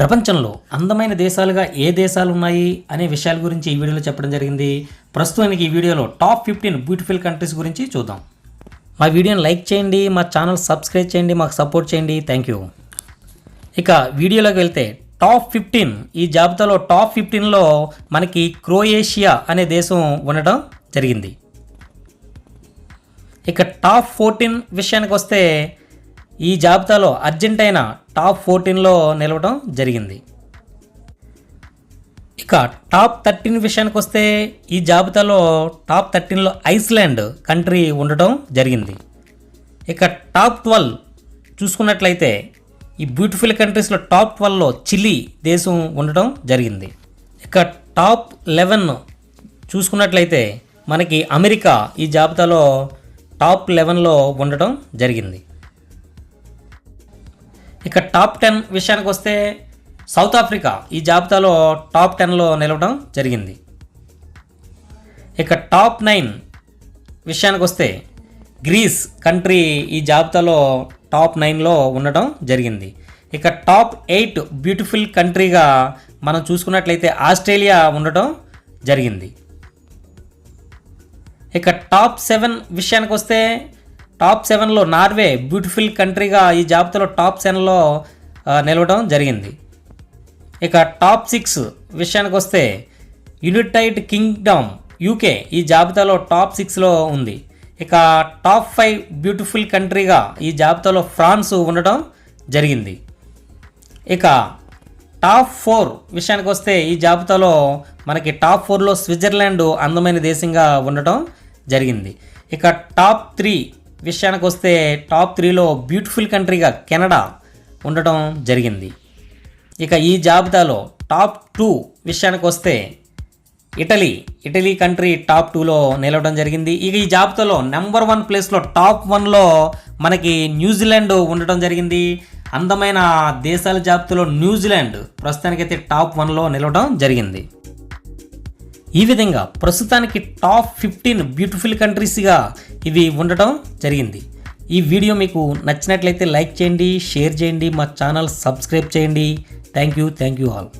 ప్రపంచంలో అందమైన దేశాలుగా ఏ దేశాలు ఉన్నాయి అనే విషయాల గురించి ఈ వీడియోలో చెప్పడం జరిగింది. ప్రస్తుతానికి ఈ వీడియోలో టాప్ ఫిఫ్టీన్ బ్యూటిఫుల్ కంట్రీస్ గురించి చూద్దాం. మా వీడియోని లైక్ చేయండి మా ఛానల్ సబ్స్క్రైబ్ చేయండి మాకు సపోర్ట్ చేయండి. Thank you. ఇక వీడియోలోకి వెళ్తే టాప్ ఫిఫ్టీన్ ఈ జాబితాలో టాప్ ఫిఫ్టీన్లో మనకి క్రోయేషియా అనే దేశం ఉండడం జరిగింది. ఇక టాప్ ఫోర్టీన్ విషయానికి వస్తే ఈ జాబితాలో అర్జెంటైనా టాప్ ఫోర్టీన్లో నిలవడం జరిగింది. ఇక టాప్ థర్టీన్ విషయానికి వస్తే ఈ జాబితాలో టాప్ థర్టీన్లో ఐస్లాండ్ కంట్రీ ఉండటం జరిగింది. ఇక టాప్ ట్వెల్వ్ చూసుకున్నట్లయితే ఈ బ్యూటిఫుల్ కంట్రీస్లో టాప్ ట్వెల్వ్లో చిలీ దేశం ఉండటం జరిగింది. ఇక టాప్ లెవెన్ చూసుకున్నట్లయితే మనకి అమెరికా ఈ జాబితాలో టాప్ లెవెన్లో ఉండటం జరిగింది. టాప్ టెన్ విషయానికి వస్తే సౌత్ ఆఫ్రికా ఈ జాబితాలో టాప్ టెన్లో నిలవడం జరిగింది. ఇక టాప్ నైన్ విషయానికి వస్తే గ్రీస్ కంట్రీ ఈ జాబితాలో టాప్ నైన్లో ఉండడం జరిగింది. ఇక టాప్ ఎయిట్ బ్యూటిఫుల్ కంట్రీగా మనం చూసుకున్నట్లయితే ఆస్ట్రేలియా ఉండటం జరిగింది. ఇక టాప్ సెవెన్ విషయానికి వస్తే టాప్ సెవెన్లో నార్వే బ్యూటిఫుల్ కంట్రీగా ఈ జాబితాలో టాప్ సెవెన్లో నిలవడం జరిగింది. ఇక టాప్ సిక్స్ విషయానికి వస్తే యునైటెడ్ కింగ్డమ్ యూకే ఈ జాబితాలో టాప్ సిక్స్లో ఉంది. ఇక టాప్ ఫైవ్ బ్యూటిఫుల్ కంట్రీగా ఈ జాబితాలో ఫ్రాన్స్ ఉండటం జరిగింది. ఇక టాప్ ఫోర్ విషయానికి వస్తే ఈ జాబితాలో మనకి టాప్ ఫోర్లో స్విట్జర్లాండ్ అందమైన దేశంగా ఉండటం జరిగింది. ఇక టాప్ త్రీ విషయానికి వస్తే టాప్ త్రీలో బ్యూటిఫుల్ కంట్రీగా కెనడా ఉండటం జరిగింది. ఇక ఈ జాబితాలో టాప్ టూ విషయానికి వస్తే ఇటలీ ఇటలీ కంట్రీ టాప్ టూలో నిలవడం జరిగింది. ఇక ఈ జాబితాలో నెంబర్ వన్ ప్లేస్లో టాప్ వన్లో మనకి న్యూజిలాండ్ ఉండటం జరిగింది. అందమైన దేశాల జాబితాలో న్యూజిలాండ్ ప్రస్తుతానికైతే టాప్ వన్లో నిలవడం జరిగింది. ఈ విధంగా ప్రస్తుతానికి టాప్ ఫిఫ్టీన్ బ్యూటిఫుల్ కంట్రీస్గా ఇవి ఉండటం జరిగింది. ఈ వీడియో మీకు నచ్చినట్లయితే లైక్ చేయండి షేర్ చేయండి మా ఛానల్ సబ్స్క్రైబ్ చేయండి. Thank you thank you all.